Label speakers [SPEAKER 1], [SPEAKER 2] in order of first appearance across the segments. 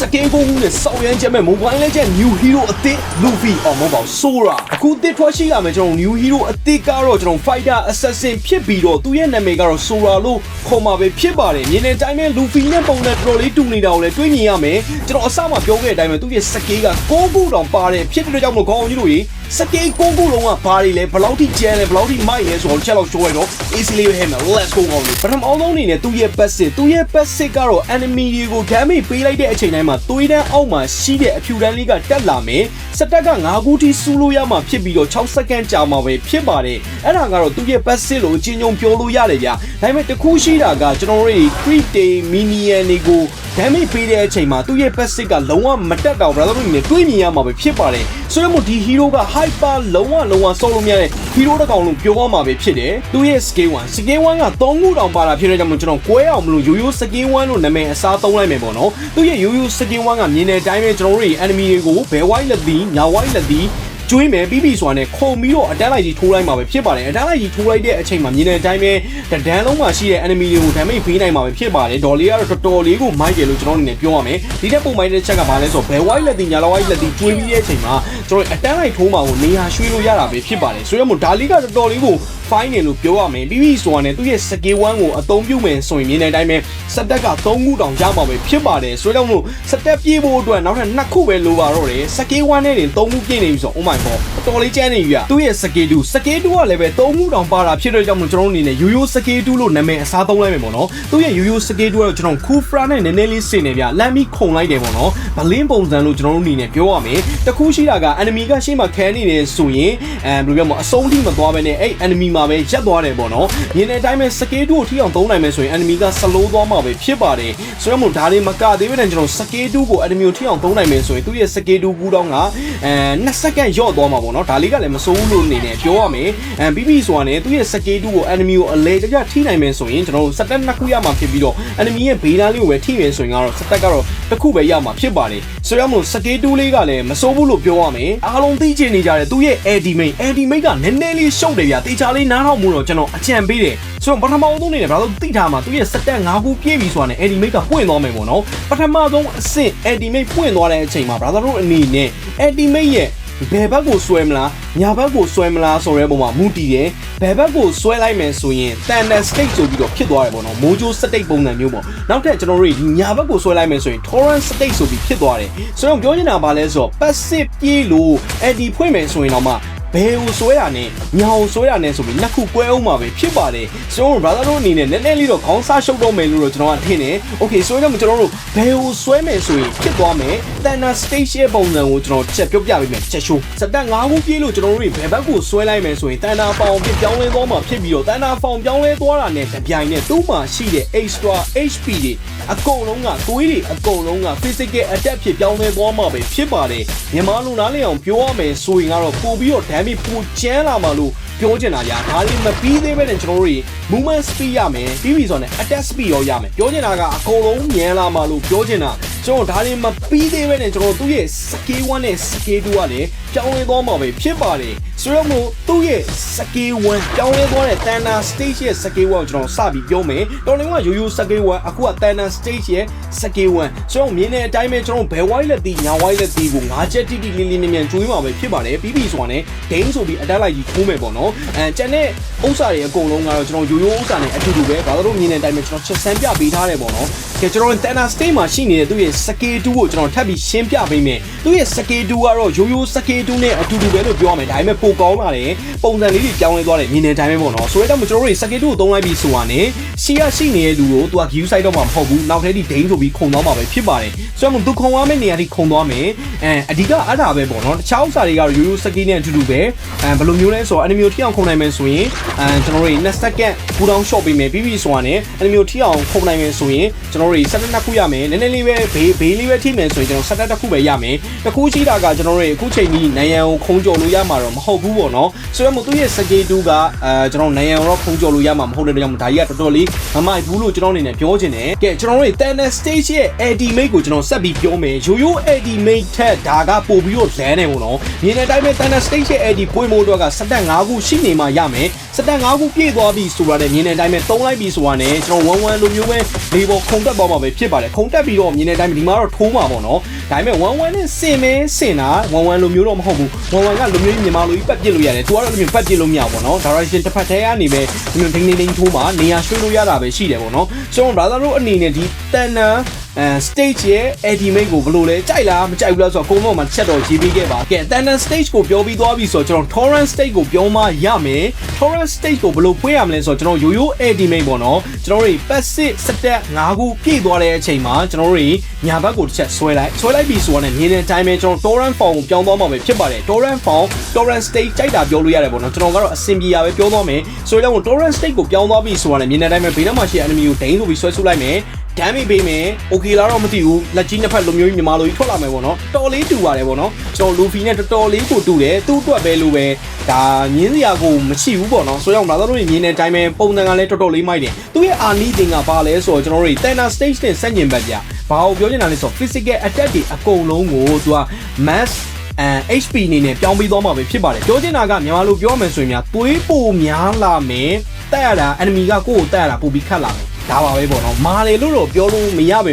[SPEAKER 1] စကင်ကိုကူနဲ့စောက်ရမ်းချက်မဲ့ Mobile Legends New Hero အသစ် Luffy အော်မဟုတ်ပါဘူး Sora အခုသစ်ထွက်ရှိလာမယ်ကျွန်တော် New Hero အသစ်ကတော့ကျွန်တော် Fighter Assassin ဖြစ်ပြီးတော့သူရဲ့နာမည်ကတော့ Sora လို့ခေါ်မှာပဲဖြစ်ပါတယ်မြင်တဲ့အတိုင်းပဲ Luffy နဲ့ပုံနဲ့တော်တော်လေးတူနေတာကိုလည်းတွေးမြင်ရမယ်ကျွန်တော်အစမှပြောခဲ့တဲ့အတိုင်းပဲသူရဲ့စကေးက6ခုတောင်ပါတယ်ဖြစ်တဲ့အတွက်ကြောင့်မလို့ခေါင်းအောင်ကြီးတို့ရေ စကေး6ခုလုံးကဘာတွေလဲဘယ်လောက်ထိကျန်းလဲဘယ်လောက်ထိမိုက်လဲဆိုတော့ချက်လောက်ရှိုးရတော့ easily ဟဲ့မယ် let's go အောင်ပထမအောင်ဆုံးအနေနဲ့သူရဲ့ passive သူရဲ့ passive ကတော့ enemy တွေကို damage ပေးလိုက်တဲ့အချိန်တိုင်းမှာသွေးတန်းအောက်မှာရှိတဲ့အဖြူတန်းလေးကတက်လာမယ်စတက်က9ခုထိစူးလို့ရမှာဖြစ်ပြီးတော့6စက္ကန့်ကြာမှာပဲဖြစ်ပါတယ်အဲ့ဒါကတော့သူရဲ့ passive လို့အချင်းချင်းပြောလို့ရတယ်ဗျာဒါပေမဲ့တခုရှိတာကကျွန်တော်တို့ crit day minion တွေကို damage ပေးတဲ့အချိန်မှာသူ့ရဲ့ passive ကလုံးဝမတက်တော့ brother တို့နေတွေးမြင်ရမှာပဲဖြစ်ပါတယ်ဆိုတော့မို့ဒီ hero က hyper လုံးဝလုံးဝစောလို့မရတဲ့ hero တစ်ကောင်လုံးပြောရမှာပဲဖြစ်တယ်သူ့ရဲ့ skill 1 skill 1က3ခုတောင်ပါတာဖြစ်တဲ့ကြောင့်မို့ကျွန်တော်ကွဲအောင်မလို့ရိုးရိုး skill 1လို့နာမည်အစားသုံးလိုက်မယ်ပေါ့နော်သူ့ရဲ့ရိုးရိုး skill 1ကမြင်တဲ့အတိုင်းပဲကျွန်တော်တို့ရဲ့ enemy တွေကိုဘယ် white လက်သည်ညာ white လက်သည် ကျွေးမယ်ပြီးပြီဆိုတာနဲ့ခုံပြီးတော့အတန်းလိုက်ကြီးထိုးလိုက်မှာပဲဖြစ်ပါတယ်အတန်းလိုက်ကြီးထိုးလိုက်တဲ့အချိန်မှာမြင်တဲ့အတိုင်းပဲတဒန်းလုံးမှာရှိတဲ့ enemy တွေကို damage ပေးနိုင်မှာပဲဖြစ်ပါတယ်ဒေါ်လေးကတော့တော်တော်လေးကိုမိုက်တယ်လို့ကျွန်တော်အနေနဲ့ပြောရမယ်ဒီတဲ့ပုံမိုက်တဲ့ချက်ကဘာလဲဆိုတော့ဘယ် white လက်တီညာလော white လက်တီကျွေးပြီးတဲ့အချိန်မှာကျွန်တော်အတန်းလိုက်ထိုးမှာကိုနေရာရွှေ့လို့ရတာပဲဖြစ်ပါတယ်ဆိုတော့မို့ဒါလေးကတော်တော်လေးကို fine တယ်လို့ပြောရမယ်ပြီးပြီဆိုတာနဲ့သူ့ရဲ့ skill 1ကိုအသုံးပြုမယ်ဆိုရင်မြင်တဲ့အတိုင်းပဲစတက်က3ခုတောင်ရမှာပဲဖြစ်ပါတယ်ဆိုတော့မို့စတက်ပြေးဖို့အတွက်နောက်ထပ်2ခုပဲလိုပါတော့တယ် skill 1နဲ့တင်3ခုပြည့်နေပြီဆိုတော့ oh my god တော်လေးကျန်းနေပြီอ่ะသူ့ရဲ့ skill 2 skill 2ကလည်းပဲ3ခုတောင်ပါတာဖြစ်တဲ့ကြောင့်မို့ကျွန်တော်တို့အနေနဲ့ရိုးရိုး skill 2လို့နာမည်အစားသုံးလိုက်မယ်ပေါ့နော်သူ့ရဲ့ရိုးရိုး skill 2ကတော့ကျွန်တော် Kufra နဲ့နည်းနည်းလေးစင်နေဗျလမ်းပြီးခုံလိုက်တယ်ပေါ့နော်ဗလင်းပုံစံလို့ကျွန်တော်တို့အနေနဲ့ပြောရမယ်တခုရှိတာက enemy ကရှေ့မှာခဲနေတယ်ဆိုရင်အဲဘယ်လိုပြောမလဲအဆုံးထိမသွားဘဲနဲ့အဲ့ enemy မှာပဲရက်သွားတယ်ပေါ့နော်မြင်တဲ့အတိုင်းပဲ skill 2ကိုထိအောင်သုံးနိုင်မယ်ဆိုရင် enemy က slow သွားမှာပဲဖြစ်ပါတယ်ဆိုတော့မို့ဒါလေးမကသေးဘဲနဲ့ကျွန်တော် skill 2ကို enemy ကိုထိအောင်သုံးနိုင်မယ်ဆိုရင်သူ့ရဲ့ skill 2ဘူးတော့ကအဲ2စက္ကန့်ယော့သွားမှာပေါ့နော်ဒါလေးကလည်းမစိုးဘူးလို့အနေနဲ့ပြောရမယ်အဲပြီးပြီဆိုတာနဲ့သူ့ရဲ့ skill 2ကို enemy ကိုအလဲတကြထိနိုင်မယ်ဆိုရင်ကျွန်တော်တို့စတက်နှစ်ခုရမှာဖြစ်ပြီးတော့ enemy ရဲ့ဘေးနားလေးကိုပဲထိမယ်ဆိုရင်ကတော့စတက်ကတော့တစ်ခုပဲရမှာဖြစ်ပါတယ်ဆိုတော့မို့ skill 2လေးကလည်းမစိုးဘူးလို့ပြောရမယ်အားလုံးသိချင်နေကြတယ်သူ့ရဲ့ AD mate AD mate ကနည်းနည်းလေးရှုပ်တယ်ဗျာတေချာလေးနားထောင်မှုတော့ကျွန်တော်အကြံပေးတယ်ဆိုတော့ပထမဆုံးအနေနဲ့ဘာလို့သိထားမှာသူ့ရဲ့စတက်၅ခုပြည့်ပြီဆိုတာနဲ့ AD mate ကပွင့်သွားမယ်ပေါ့နော်ပထမဆုံးအဆင့် AD mate ပွင့်သွားတဲ့အချိန်မှာ brother တို့အနေနဲ့ AD mate ရဲ့ဘယ်ဘက်ကိုဆွဲမလားညာဘက်ကိုဆွဲမလားဆိုတဲ့ပုံမှာမူတည်တယ်ဘယ်ဘက်ကိုဆွဲလိုက်မယ်ဆိုရင် Thunder State ဆိုပြီးတော့ဖြစ်သွားတယ်ပေါ့နော်မိုးကြိုး State ပုံစံမျိုးပေါ့နောက်ထပ်ကျွန်တော်တို့ဒီညာဘက်ကိုဆွဲလိုက်မယ်ဆိုရင် Torrent State ဆိုပြီးဖြစ်သွားတယ်ဆိုတော့ပြောချင်တာဘာလဲဆိုတော့ passive ပြေးလို့ AD ဖွင့်မယ်ဆိုရင်တော့မှ ဘယ်ကိုဆွဲတာနဲ့ညာကိုဆွဲတာနဲ့ဆိုပြီးနှစ်ခုကွဲအောင်မှာပဲဖြစ်ပါတယ်ဆိုတော့ brother တို့အနေနဲ့နည်းနည်းလေးတော့ခေါင်းစားရှုပ်တော့မယ်လို့တော့ကျွန်တော်ကထင်တယ် okay ဆိုတော့ကျွန်တော်တို့ဘယ်ကိုဆွဲမယ်ဆိုရင်ဖြစ်သွားမယ် Thunder State ရဲ့ပုံစံကိုကျွန်တော်ချက်ပြောပြပေးမယ်ချက်ရှိုးစတက်၅ခုပြေးလို့ကျွန်တော်တို့ဘယ်ဘက်ကိုဆွဲလိုက်မယ်ဆိုရင် Thunder ပေါင်ပြပြောင်းလဲသွားမှာဖြစ်ပြီးတော့ Thunder ပေါင်ပြောင်းလဲသွားတာနဲ့တပြိုင်နက်သူ့မှာရှိတဲ့ extra HP တွေအကုန်လုံးကသွေးတွေအကုန်လုံးက physical attack ဖြစ်ပြောင်းလဲသွားမှာပဲဖြစ်ပါတယ်မြန်မာလူနားလည်အောင်ပြောရမယ်ဆိုရင်ကတော့ပို့ပြီးတော့ damage ပိုကျန်းလာမှာလို့ပြောချင်တာညာဒါလေးမပြီးသေးပဲနဲ့ကျွန်တော်တို့ movement speed ရမယ်ပြီးပြီဆိုတော့ attack speed ရောရမယ်ပြောချင်တာကအကုန်လုံးညံလာမှာလို့ပြောချင်တာ ကျွန်တော်ဒါလေးမပြီးသေးပဲနဲ့ကျွန်တော်သူ့ရဲ့ scale 1နဲ့ scale 2ကလည်းပြောင်းလဲသွားမှာပဲဖြစ်ပါတယ်ဆိုတော့မို့သူ့ရဲ့ scale 1ပြောင်းလဲသွားတဲ့ Thunder Stage ရဲ့ scale 1ကိုကျွန်တော်စပြီးပြောမယ်တော်လည်းကရိုးရိုး scale 1အခုက Thunder Stage ရဲ့ scale 1ဆိုတော့မြင်တဲ့အတိုင်းပဲကျွန်တော်ဘယ် white လက်တီညာ white လက်တီကိုငါးချက်တိတိလေးလေးမြန်မြန်ကျွေးမှာပဲဖြစ်ပါတယ်ပြီးပြီဆိုတာနဲ့ game ဆိုပြီးအတက်လိုက်ကြီးထိုးမယ်ပေါ့နော်အဲကျန်တဲ့ဥစ္စာတွေအကုန်လုံးကတော့ကျွန်တော်ရိုးရိုးဥစ္စာနဲ့အတူတူပဲဘာလို့မြင်တဲ့အတိုင်းပဲကျွန်တော်ချက်ဆန်းပြပေးထားတယ်ပေါ့နော်ကဲကျွန်တော် Thunder Stage မှာရှိနေတဲ့သူ့ရဲ့ scale 2ကိုကျွန်တော်ထပ်ပြီးရှင်းပြပေးမယ်သူ့ရဲ့ scale 2ကတော့ရိုးရိုး scale 2နဲ့အတူတူပဲလို့ပြောရမယ်ဒါပေမဲ့ပိုကောင်းလာတယ်ပုံစံလေးတွေပြောင်းလဲသွားတယ်မြင်တဲ့အတိုင်းပဲပေါ့နော်ဆိုတော့ကျွန်တော်တို့ scale 2ကိုသုံးလိုက်ပြီးဆိုတာနဲ့ရှီရရှိနေတဲ့လူကိုသူက view site တော့မှာမဟုတ်ဘူးနောက်ထပ်ဒီ game ဆိုပြီးခုံသွားမှာပဲဖြစ်ပါတယ်ဆိုတော့သူခုံသွားမယ့်နေရာထိခုံသွားမယ်အဲအဓိကအဲ့ဒါပဲပေါ့နော်တခြားဥစ္စာတွေကတော့ရိုးရိုး scale နဲ့အတူတူပဲအဲဘယ်လိုမျိုးလဲဆိုတော့ enemy ကိုထိအောင်ခုံနိုင်မယ်ဆိုရင်အဲကျွန်တော်တို့2 second ကူတောင်း shot ပေးမယ်ပြီးပြီဆိုတာနဲ့ enemy ကိုထိအောင်ခုံနိုင်မယ်ဆိုရင်ကျွန်တော်တို့7နှစ်ခုရမယ်နည်းနည်းလေးပဲဘေးဘေးလေးပဲထိမယ်ဆိုရင်ကျွန်တော်7တစ်ခုပဲရမယ်တစ်ခုရှိတာကကျွန်တော်တို့အခုချိန်ကြီးနိုင်ရန်ကိုခုံကြော်လို့ရမှာတော့မဟုတ်ဘူးပေါ့နော်ဆိုတော့မို့သူရဲ့ scale 2ကအဲကျွန်တော်နိုင်ရန်တော့ခုံကြော်လို့ရမှာမဟုတ်တဲ့ကြောင့်ဒါကြီးကတော်တော်လေးမမိုက်ဘူးလို့ကျွန်တော်အနေနဲ့ပြောချင်တယ်ကဲကျွန်တော်တို့ Thunder Stage ရဲ့ AD Mate ကိုကျွန်တော်ဆက်ပြီးပြောမယ်ရိုးရိုး AD Mate ထက်ဒါကပို့ပြီးတော့လဲနေပေါ့နော်မြင်တဲ့အတိုင်းပဲ Thunder Stage ရဲ့ AD ပွင့်မို့တော့ကစတက်5ခုရှိနေမှရမယ်စတက်5ခုပြည့်သွားပြီဆိုတာနဲ့မြင်တဲ့အတိုင်းပဲသုံးလိုက်ပြီဆိုတာနဲ့ကျွန်တော်1 1လိုမျိုးပဲလေပေါ်ခုံတက်သွားမှာပဲဖြစ်ပါတယ်ခုံတက်ပြီးတော့မြင်တဲ့အတိုင်းဒီမှာတော့ထိုးမှာပေါ့နော်ဒါပေမဲ့11နဲ့စင်မဲစင်တာ11လိုမျိုးတော့မဟုတ်ဘူး11ကလိုမျိုးမြန်မာလိုကြီးပတ်ပစ်လို့ရတယ်သူကတော့လိုမျိုးပတ်ပစ်လို့မရဘူးပေါ့နော် direction တစ်ဖက်တည်းကနေပဲဒီလိုဒိန်းဒိန်းဒိန်းထိုးမှာနေရာရွှေ့လို့ရတာပဲရှိတယ်ပေါ့နော်ကျွန်တော် brother တို့အနေနဲ့ဒီတန်နန် အဲ stage ရဲ့ ultimate ကိုဘယ်လိုလဲကြိုက်လားမကြိုက်ဘူးလားဆိုတော့ကိုမောင်မှာချက်တော်ရေးပေးခဲ့ပါကဲတန်နန် stage ကိုပြောပြီးသွားပြီဆိုတော့ကျွန်တော် torrent stage ကိုပြောမှရမယ် torrent stage ကိုဘယ်လိုဖွင့်ရမလဲဆိုတော့ကျွန်တော်ရိုးရိုး ultimate ပေါ့နော်ကျွန်တော်တို့ passive စတက်5ခုပြည့်သွားတဲ့အချိန်မှာကျွန်တော်တို့ညာဘက်ကိုတစ်ချက်ဆွဲလိုက်ဆွဲလိုက်ပြီဆိုတော့မြင်တဲ့အတိုင်းပဲကျွန်တော် torrent form ကိုပြောင်းသွားမှာပဲဖြစ်ပါတယ် torrent form torrent state ကြိုက်တာပြောလို့ရတယ်ပေါ့နော်ကျွန်တော်ကတော့အဆင်ပြေရပဲပြောသွားမယ်ဆိုတော့ torrent state ကိုပြောင်းသွားပြီဆိုတော့မြင်တဲ့အတိုင်းပဲဘေးနားမှာရှိတဲ့ enemy ကိုဒိန်းဆိုပြီးဆွဲဆုလိုက်မယ် ဒမ်းမိပေးမယ်။ Okay လားတော့မသိဘူး။လက်ကြီးနှစ်ဖက်လိုမျိုးကြီးမြန်မာလိုကြီးထွက်လာမယ်ပေါ့နော်။တော်လေးတူပါတယ်ပေါ့နော်။ကျွန်တော်လူဖီနဲ့တော်တော်လေးကိုတူတယ်။သူ့အတွက်ပဲလို့ပဲဒါညင်းစရာကိုမရှိဘူးပေါ့နော်။ဆိုတော့ဘာသာတို့မြင်တဲ့အတိုင်းပဲပုံစံကလည်းတော်တော်လေးမိုက်တယ်။သူ့ရဲ့အာနီတင်ကပါလဲဆိုတော့ကျွန်တော်တို့ Tena Stage နဲ့ဆက်ညင်ဘက်ပြ။ဘာကိုပြောချင်တာလဲဆိုတော့ physical attack တွေအကုန်လုံးကိုသူက mass အဲ HP အနေနဲ့ပြောင်းပြီးသွားမှာပဲဖြစ်ပါတယ်ပြောချင်တာကမြန်မာလိုပြောမယ်ဆိုရင်များသွေးပိုများလာမယ်တက်ရတာ enemy ကကိုယ့်ကိုတက်ရတာပိုပြီးခတ်လာမယ် ဒါပါပဲပေါ့နော်မာတယ်လို့တော့ပြောလို့မရပါပဲ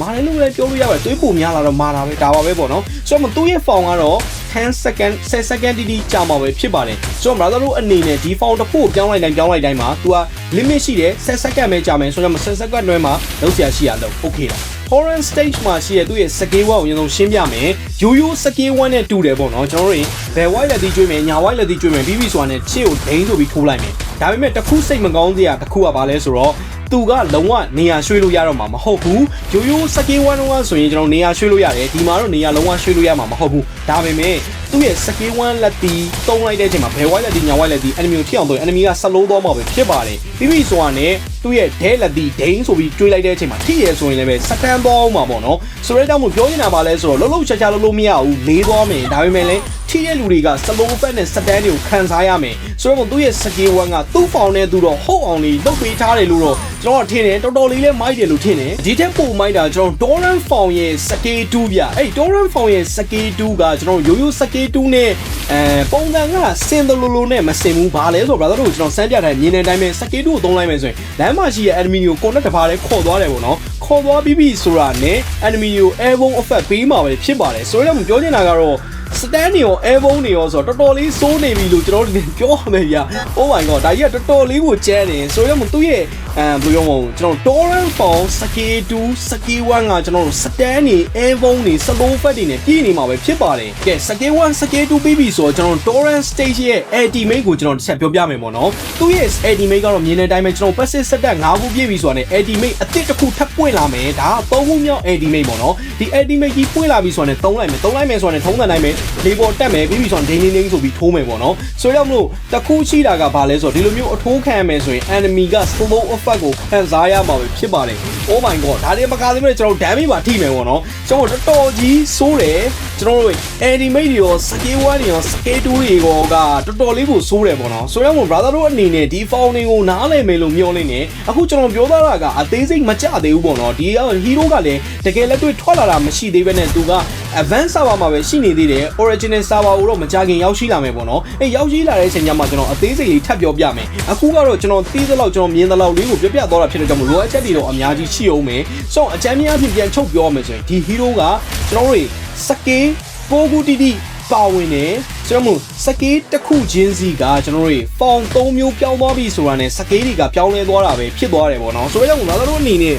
[SPEAKER 1] မာတယ်လို့လည်းပြောလို့ရပါတယ်သွေးပိုများလာတော့မာတာပဲဒါပါပဲပေါ့နော်ဆိုတော့သူ့ရဲ့ form ကတော့10 second 10 second တိတိကြာမှာပဲဖြစ်ပါတယ်ဆိုတော့ brother တို့အနေနဲ့ဒီ form တစ်ခုကိုပြောင်းလိုက်တိုင်းပြောင်းလိုက်တိုင်းမှာ तू က limit ရှိတယ်10 second ပဲကြာမယ်ဆိုတော့10 second တွဲမှာလုံးဆရာရှိရလို့ okay လား foreign stage မှာရှိတဲ့သူ့ရဲ့ scale 1ကိုအရင်ဆုံးရှင်းပြမယ်ရိုးရိုး scale 1နဲ့တူတယ်ပေါ့နော်ကျွန်တော်တို့ဘယ် white လက်တီကျွေးမယ်ညာ white လက်တီကျွေးမယ်ပြီးပြီဆိုတာနဲ့ချစ်ကိုဒိန်းဆိုပြီးထိုးလိုက်မယ်ဒါပေမဲ့တစ်ခုစိတ်မကောင်းစရာတစ်ခုကဘာလဲဆိုတော့ သူကလုံးဝနေရာရွှေ့လို့ရတော့မှာမဟုတ်ဘူးရိုးရိုး scale 1တော့ဆိုရင်ကျွန်တော်နေရာရွှေ့လို့ရတယ်ဒီမှာတော့နေရာလုံးဝရွှေ့လို့ရမှာမဟုတ်ဘူးဒါပေမဲ့ သူ့ရဲ့ scale 1လက်တီတုံးလိုက်တဲ့အချိန်မှာဘယ် white လက်တီညာ white လက်တီ enemy ကိုထိအောင်တော့ enemy ကဆက်လုံးတော့မှာပဲဖြစ်ပါတယ်ပြီးပြီဆိုတာနဲ့သူ့ရဲ့ dead လက်တီဒိန်းဆိုပြီးတွေးလိုက်တဲ့အချိန်မှာထိရဲဆိုရင်လည်းပဲစတန်တော့မှာပေါ့နော်ဆိုတဲ့ကြောင့်မို့ပြောနေတာပါလဲဆိုတော့လှုပ်လှုပ်ရှားရှားလှုပ်လို့မရဘူးလေးသွားမယ်ဒါပေမဲ့လည်းထိတဲ့လူတွေကစလုံးဖက်နဲ့စတန်တွေကိုခံစားရမယ်ဆိုတော့သူ့ရဲ့ scale 1ကသူ့ဖောင်နဲ့သူတော့ဟုတ်အောင်လေးလုပ်ပေးထားတယ်လို့တော့ကျွန်တော်ထင်တယ်တော်တော်လေးလဲမိုက်တယ်လို့ထင်တယ်ဒီထက်ပိုမိုက်တာကျွန်တော် Torrent ဖောင်ရဲ့ scale 2ဗျအဲ့ Torrent ဖောင်ရဲ့ scale 2ကကျွန်တော်ရိုးရိုး scale 2 နဲ့အဲပုံစံကစင်တလူလူနဲ့မစင်ဘူးဘာလဲဆိုတော့ brother တို့ကျွန်တော်စမ်းပြတိုင်းမြင်တဲ့အတိုင်းပဲ scale 2ကိုသုံးလိုက်မယ်ဆိုရင်လမ်းမှာရှိတဲ့ enemy ကို connect တစ်ပါးလေးခေါ်သွားတယ်ပေါ့နော်ခေါ်သွားပြီးပြီဆိုတာနဲ့ enemy ကို airborne effect ပေးမှာပဲဖြစ်ပါတယ်ဆိုတော့ပြောချင်တာကတော့ စတန်နေရော airborne နေရောဆိုတော့တော်တော်လေးစိုးနေပြီလို့ကျွန်တော်တို့ပြောရမယ်ဗျာ Oh my god ဒါကြီးကတော်တော်လေးကိုကျဲတယ်ဆိုတော့သူ့ရဲ့အဲဘယ်လိုပြောမလဲကျွန်တော် torrent form scale 2 scale 1ကကျွန်တော်တို့စတန်နေ airborne နေ slow fat တွေနဲ့ပြည့်နေမှာပဲဖြစ်ပါတယ်ကဲ scale 1 scale 2ပြီးပြီဆိုတော့ကျွန်တော် torrent stage ရဲ့ ultimate ကိုကျွန်တော်တစ်ချက်ပြောပြမယ်ပေါ့နော်သူ့ရဲ့ ultimate ကတော့မြင်တဲ့အတိုင်းပဲကျွန်တော် passive စတက်5ခုပြည့်ပြီဆိုတာနဲ့ ultimate အသစ်တစ်ခုထပ်ပွင့်လာမယ်ဒါက3ခုမြောက် ultimate ပေါ့နော်ဒီ ultimate ကြီးပွင့်လာပြီဆိုတာနဲ့3လိုက်မယ်3လိုက်မယ်ဆိုတာနဲ့ထုံးတဲ့တိုင်းပဲလေပေါ်တက်မယ်ပြီးပြီဆိုတော့ဒိန်းဒိန်းဒိန်းဆိုပြီးထိုးမယ်ပေါ့နော်ဆိုတော့မလို့တစ်ခုရှိတာကဘာလဲဆိုတော့ဒီလိုမျိုးအထိုးခံရမယ်ဆိုရင် enemy က slow effect ကိုခံစားရမှာပဲဖြစ်ပါတယ် Oh my god ဒါတွေမကားသေးဘူးကျွန်တော် damage ပါထိမယ်ပေါ့နော်ကျွန်တော်တော်တော်ကြီးစိုးတယ်ကျွန်တော်တို့ animate တွေရော scale 1တွေရော scale 2တွေရောကတော်တော်လေးကိုစိုးတယ်ပေါ့နော်ဆိုတော့ brother တို့အနေနဲ့ဒီ phone တွေကိုနားလည်မယ်လို့မျှော်လင့်နေအခုကျွန်တော်ပြောသားတာကအသေးစိတ်မကြသေးဘူးပေါ့နော်ဒီ hero ကလည်းတကယ်လက်တွေ့ထွက်လာတာမရှိသေးဘဲနဲ့သူက advanced server မှာပဲရှိနေသေးတယ် original server ကိုတော့မကြခင်ရောက်ရှိလာမယ်ပေါ့နော်အဲရောက်ရှိလာတဲ့အချိန်ကျမှကျွန်တော်အသေးစိတ်လေးထပ်ပြောပြမယ်အခုကတော့ကျွန်တော်သိသလောက်ကျွန်တော်မြင်သလောက်လေးကိုပြပြသွားတာဖြစ်တဲ့ကြောင့်မလိုအပ်ချက်တွေတော့အများကြီးရှိအောင်မယ်ဆိုတော့အချမ်းများဖြစ်ပြန်ချုပ်ပြောရမယ်ဆိုရင်ဒီ hero ကကျွန်တော်တို့စကေးပိုကူတီတီပါဝင်တယ်ကျွန်တော်တို့စကေးတစ်ခုချင်းစီကကျွန်တော်တို့ဖောင်၃မျိုးပြောင်းသွားပြီဆိုတာနဲ့စကေးတွေကပြောင်းလဲသွားတာပဲဖြစ်သွားတယ်ပေါ့နော်ဆိုတော့ကျွန်တော်တို့အနေနဲ့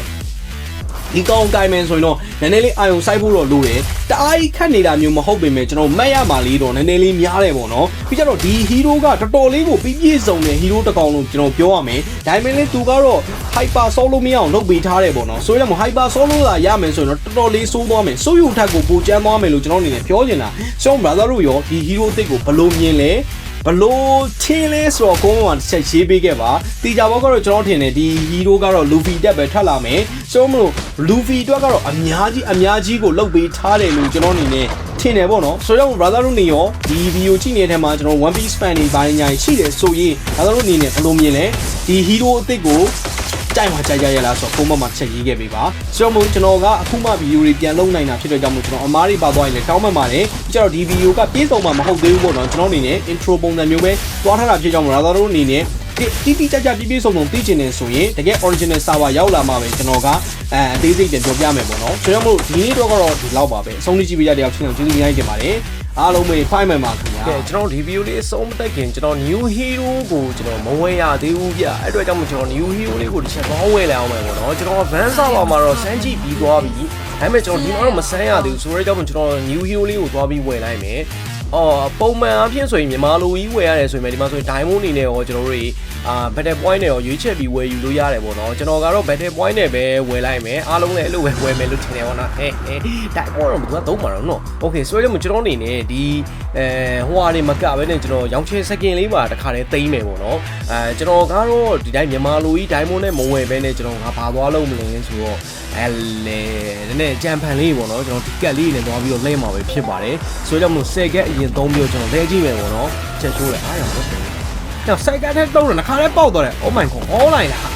[SPEAKER 1] ဒီကောင်ကိုင်မန်ဆိုရင်တော့နည်းနည်းလေးအာယုံစိုက်ဖို့တော့လိုတယ်တအားကြီးခတ်နေတာမျိုးမဟုတ်ပေမဲ့ကျွန်တော်မတ်ရမှာလေးတော့နည်းနည်းလေးများတယ်ပေါ့နော်ပြီးကြတော့ဒီဟီးရိုးကတော်တော်လေးကိုပြည့်ပြည့်စုံတဲ့ဟီးရိုးတစ်ကောင်လို့ကျွန်တော်ပြောရမယ်ဒါပေမဲ့လည်းသူကတော့ hyper solo လို့မရအောင်လုပ်ပေးထားတယ်ပေါ့နော်ဆိုရင်လည်း hyper solo လာရမယ်ဆိုရင်တော့တော်တော်လေးစိုးသွားမယ်စိုးယူထက်ကိုပိုကျန်းသွားမယ်လို့ကျွန်တော်အနေနဲ့ပြောချင်တာရှောင်း brother တို့ရောဒီဟီးရိုးအစ်စ်ကိုဘယ်လိုမြင်လဲ ဘလို့ချင်းလဲဆိုတော့ကိုမမှာတစ်ချက်ရေးပေးခဲ့ပါတီကြဘောကတော့ကျွန်တော်ထင်တယ်ဒီဟီးရိုးကတော့လူဖီတက်ပဲထွက်လာမယ်ဆိုမလို့လူဖီအတွက်ကတော့အများကြီးအများကြီးကိုလုတ်ပေးထားတယ်လို့ကျွန်တော်အနေနဲ့ထင်တယ်ပေါ့နော်ဆိုတော့ brother တို့နေရောဒီဗီဒီယိုကြည့်နေတဲ့ထဲမှာကျွန်တော် One Piece fan တွေပိုင်းညာရှိတယ်ဆိုရင် brother တို့အနေနဲ့ဘယ်လိုမြင်လဲဒီဟီးရိုးအစ်စ်ကို ကြိုက်မှာကြိုက်ကြရလားဆိုတော့ပုံမှန်မှာချက်ရေးခဲ့ပေးပါဆိုတော့မို့ကျွန်တော်ကအခုမှဗီဒီယိုတွေပြန်လုပ်နိုင်တာဖြစ်တဲ့ကြောင့်မို့ကျွန်တော်အမားတွေပါသွားရင်လည်းတောင်းမှန်ပါတယ်ပြီးတော့ဒီဗီဒီယိုကပြည့်စုံမှာမဟုတ်သေးဘူးပေါ့နော်ကျွန်တော်အနေနဲ့ intro ပုံစံမျိုးပဲသွားထားတာဖြစ်ကြောင့် brother တို့အနေနဲ့တတစ်တိတိကျကျပြည့်ပြည့်စုံစုံသိချင်နေဆိုရင်တကယ် original server ရောက်လာမှပဲကျွန်တော်ကအဲအသေးစိတ်ပြန်ပြောပြမယ်ပေါ့နော်ဆိုတော့မို့ဒီနေ့တော့ကတော့ဒီလောက်ပါပဲအဆုံးထိကြည့်ပေးကြတဲ့အောင်ချင်းအောင်ကျေးဇူးအများကြီးတင်ပါတယ် အားလုံးပဲဖိုင်မှန်ပါခင်ဗျာ
[SPEAKER 2] ကဲကျွန်တော်ဒီဗီဒီယိုလေးအဆုံးမတက်ခင်ကျွန်တော် new hero ကိုကျွန်တော်မဝယ်ရသေးဘူးဗျအဲ့အတွက်ကြောင့်မို့ကျွန်တော် new hero လေးကိုတစ်ချက်ပေါင်းဝယ်လိုက်အောင်မယ်ပေါ့နော်ကျွန်တော် van server မှာတော့စမ်းကြည့်ပြီးသွားပြီဒါပေမဲ့ကျွန်တော်ဒီမှာတော့မဆန်းရသေးဘူးဆိုတော့ကြောင့်မို့ကျွန်တော် new hero လေးကိုသွားပြီးဝယ်လိုက်မယ်အော်ပုံမှန်အဖြစ်ဆိုရင်မြန်မာလိုကြီးဝယ်ရတယ်ဆိုရင်ဒီမှာဆိုရင် diamond အနေနဲ့ရောကျွန်တော်တို့တွေ အာ battle point နဲ့ရောရွေးချက်ပြီးဝယ်ယူလို့ရတယ်ပေါ့နော်ကျွန်တော်ကတော့ battle point နဲ့ပဲဝယ်လိုက်မယ်အားလုံးလည်းအဲ့လိုပဲဝယ်မယ်လို့ထင်တယ်ပေါ့နော်ဟဲ့ဟဲ့ diamond တော့ဘယ်သူကသုံးမှာတော့နော် okay ဆိုတော့ကျွန်တော်အနေနဲ့ဒီအဲဟိုဟာတွေမကပဲနဲ့ကျွန်တော်ရောင်းချဲစကင်လေးပါတခါတည်းသိမ့်မယ်ပေါ့နော်အဲကျွန်တော်ကတော့ဒီတိုင်းမြန်မာလိုကြီး diamond နဲ့မဝယ်ပဲနဲ့ကျွန်တော်ငါဘာသွားလို့မလဲဆိုတော့အဲလေနည်းနည်းကြံဖန်လေးပေါ့နော်ကျွန်တော်ဒီကက်လေးနဲ့သွားပြီးတော့လဲမှာပဲဖြစ်ပါတယ်ဆိုတော့မို့10ကက်အရင်သုံးပြီးတော့ကျွန်တော်လဲကြည့်မယ်ပေါ့နော်ချက်ချိုးတယ်အားရတော့ တော့စိုက်ကက်ထဲတုံးတယ်တစ်ခါတည်းပေါက်သွားတယ် oh my god online လား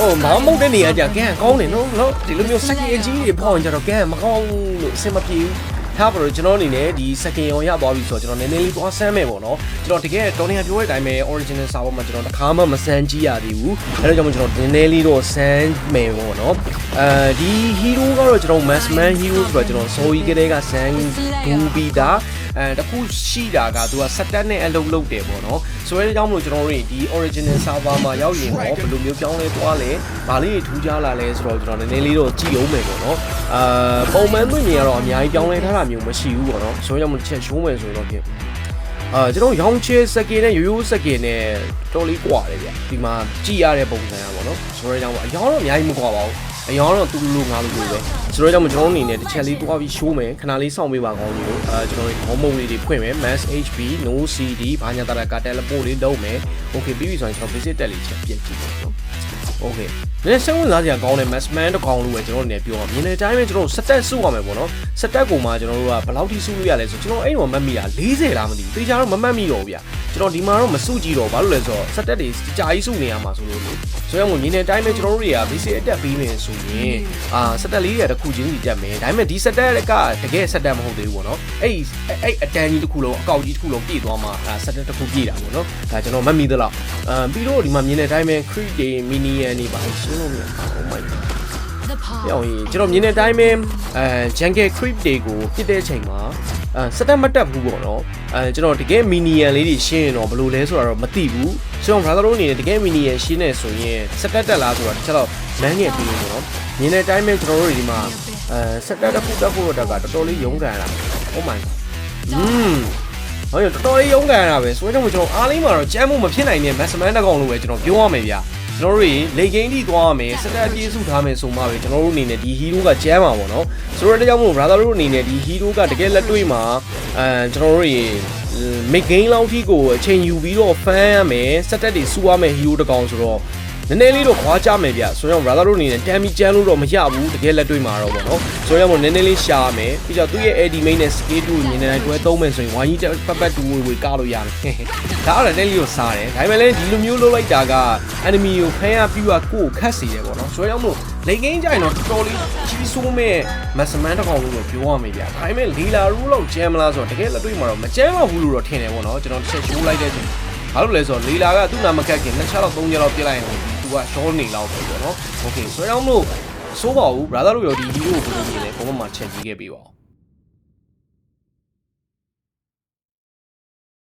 [SPEAKER 2] အိုးမမုတ်တဲ့နေရာကြကန်ကောင်းတယ်နော်နော်ဒီလိုမျိုးစက်ကြီးအကြီးတွေဖောက်ရင်ကြတော့ကန်မကောင်းလို့အဆင်မပြေဘူးထားပါတော့ကျွန်တော်အနေနဲ့ဒီ second ရောရသွားပြီဆိုတော့ကျွန်တော်နည်းနည်းလေးသွားဆမ်းမယ်ပေါ့နော်ကျွန်တော်တကယ်တော်နေပြောတဲ့အတိုင်းပဲ original server မှာကျွန်တော်တစ်ခါမှမဆန်းကြည့်ရသေးဘူးအဲဒါကြောင့်ကျွန်တော်နည်းနည်းလေးတော့ဆန်းမယ်ပေါ့နော်အဲဒီ hero ကတော့ကျွန်တော် massman hero ဆိုတော့ကျွန်တော် zoe ကလေးကဆန်းဘူးပြီးသား အဲတခုရှိတာကသူကစက်တက်နဲ့အလုပ်လုပ်တယ်ပေါ့နော်ဆိုရဲကြောင့်မလို့ကျွန်တော်တို့ဒီ original server မှာရောက်ရင်တော့ဘယ်လိုမျိုးပြောင်းလဲသွားလဲဘာလေးတွေထူးခြားလာလဲဆိုတော့ကျွန်တော်နည်းနည်းလေးတော့ကြည့်အောင်မယ်ပေါ့နော်အာပုံမှန်သွင်းနေရတော့အများကြီးပြောင်းလဲထားတာမျိုးမရှိဘူးပေါ့နော်ဆိုရဲကြောင့်မလို့တစ်ချက်ရှိုးမယ်ဆိုတော့ပြင်အာကျွန်တော်ရောင်းချဲစကေနဲ့ရိုးရိုးစကေနဲ့တော်လေးကွာတယ်ဗျဒီမှာကြည့်ရတဲ့ပုံစံอ่ะပေါ့နော်ဆိုရဲကြောင့်အရောင်းတော့အများကြီးမကွာပါဘူး အရောင်းတော့သူ့လိုငါလိုလိုပဲဆိုတော့ကြောင့်ကျွန်တော်အနေနဲ့တစ်ချက်လေးတွားပြီးရှိုးမယ်ခဏလေးစောင့်ပေးပါကောင်းကြီးလို့အဲကျွန်တော်တို့ခေါင်းမုံလေးတွေဖွင့်မယ် mass hp no cd ဘာညာတာက teleport လေးလုပ်မယ် okay ပြီးပြီဆိုရင်ကျွန်တော် visit တက်လေးချက်ပြည့်ကြည့်ပါတော့ okay နည်းစိတ်ဝင်စားစရာကောင်းတဲ့ mass man တစ်ကောင်လို့ပဲကျွန်တော်အနေနဲ့ပြောရမြင်တဲ့အတိုင်းပဲကျွန်တော်စက်တက်စုရမယ်ပေါ့နော်စက်တက်ကိုမှကျွန်တော်တို့ကဘယ်လောက်ထိစုလို့ရလဲဆိုကျွန်တော်အဲ့တော့မတ်မိတာ40လားမသိဘူးတေချာတော့မမှတ်မိတော့ဘူးဗျ ကျွန်တော်ဒီမှာတော့မစုကြည့်တော့ဘာလို့လဲဆိုတော့စက်တက်တွေကြာကြီးစုနေရမှာဆိုလို့လေဆိုတော့မြင်တဲ့အတိုင်းပဲကျွန်တော်တို့တွေက basic အတက်ပြီးမယ်ဆိုရင်အာစက်တက်လေးတွေတစ်ခုချင်းစီတက်မယ်ဒါပေမဲ့ဒီစက်တက်ကတကယ်စက်တက်မဟုတ်သေးဘူးပေါ့နော်အဲ့အဲ့အတန်းကြီးတစ်ခုလုံးအကောက်ကြီးတစ်ခုလုံးပြည့်သွားမှာဒါစက်တက်တစ်ခုပြည့်တာပေါ့နော်ဒါကျွန်တော်မတ်မိသလားအာပြီးတော့ဒီမှာမြင်တဲ့အတိုင်းပဲ crit တွေ minion တွေပါရှင်းလို့မရဘူး oh my god ပြောင်းရင်ကျွန်တော်မြင်တဲ့အတိုင်းပဲအဲ jungle creep တွေကိုပြစ်တဲ့အချိန်မှာအဲစတက်မတက်ဘူးပေါ့နော်အဲကျွန်တော်တကယ် minion လေးတွေရှင်းရင်တော့ဘယ်လိုလဲဆိုတာတော့မသိဘူးဆိုတော့ brother တို့အနေနဲ့တကယ် minion ရှင်းနေဆိုရင်စတက်တက်လားဆိုတော့တစ်ချက်တော့လမ်းငယ်ပြီးပေါ့နော်မြင်တဲ့အတိုင်းပဲကျွန်တော်တို့တွေဒီမှာအဲစတက်တက်ဖို့တက်ဖို့တော့တက်ကတော်တော်လေးရုန်းကန်လာ oh my god อืมဟောရတော်တော်လေးရုန်းကန်ရတာပဲဆိုတော့ကျွန်တော်အားလေးမှာတော့ကြမ်းမှုမဖြစ်နိုင်တဲ့ maximum တစ်ကောင်လို့ပဲကျွန်တော်ပြောရမယ်ဗျာ ကျွန်တော်တို့တွေလေဂိမ်းထိသွားရမယ်စတက်ပြေးစုထားမယ်ဆိုမှပဲကျွန်တော်တို့အနေနဲ့ဒီ hero ကကျမ်းမှာပေါ့နော်ဆိုတော့တကြောင်မို့ brother တို့အနေနဲ့ဒီ hero ကတကယ်လက်တွေ့မှာအဲကျွန်တော်တို့တွေ mid game လောက်ထိကိုအချိန်ယူပြီးတော့ဖမ်းရမယ်စတက်တွေစူရမယ် hero တစ်ကောင်ဆိုတော့ နည်းနည်းလေးတော့ခွာကြမယ်ဗျဆိုတော့ brother တို့အနေနဲ့တမ်းပြီးကျန်းလို့တော့မရဘူးတကယ်လက်တွေ့မှာတော့ပေါ့နော်ဆိုတော့မို့နည်းနည်းလေးရှာရမယ်ပြီးတော့သူ့ရဲ့ AD main နဲ့ skill 2မြင်နေတွဲသုံးမယ်ဆိုရင်ဝိုင်းကြီးပတ်ပတ်တူဝေဝေကားလို့ရတယ်ဒါအဲ့ဒါလည်းလေးကိုစားတယ်ဒါပေမဲ့လည်းဒီလိုမျိုးလုပ်လိုက်တာက enemy ကိုဖမ်းရပြီးတော့ကိုယ်ခတ်စီတယ်ပေါ့နော်ဆိုတော့မို့လိန်ကင်းကြရင်တော့တော်တော်လေးကြီးဆိုးမဲ့မဆမန်တစ်ကောင်လို့ပြောရမယ်ဗျဒါပေမဲ့လီလာရူးလောက်ကျမ်းမလားဆိုတော့တကယ်လက်တွေ့မှာတော့မကျမ်းတော့ဘူးလို့တော့ထင်တယ်ပေါ့နော်ကျွန်တော်တစ်ချက်ရှိုးလိုက်တဲ့အချိန်ဘာလို့လဲဆိုတော့လီလာကသူ့နာမကတ်ခင်နှစ်ချက်လောက်သုံးချက်လောက်ပြစ်လိုက်ရင်သူ ကရှောနေလောက်ပဲပေါ့နော်โอเคဆိုတော့မို့စိုးပါဘူး brother တို့ရောဒီဗီဒီယိုကိုဘယ်လိုမြင်လဲcomment မှာချက်ကြည့်ခဲ့ပေးပါဦး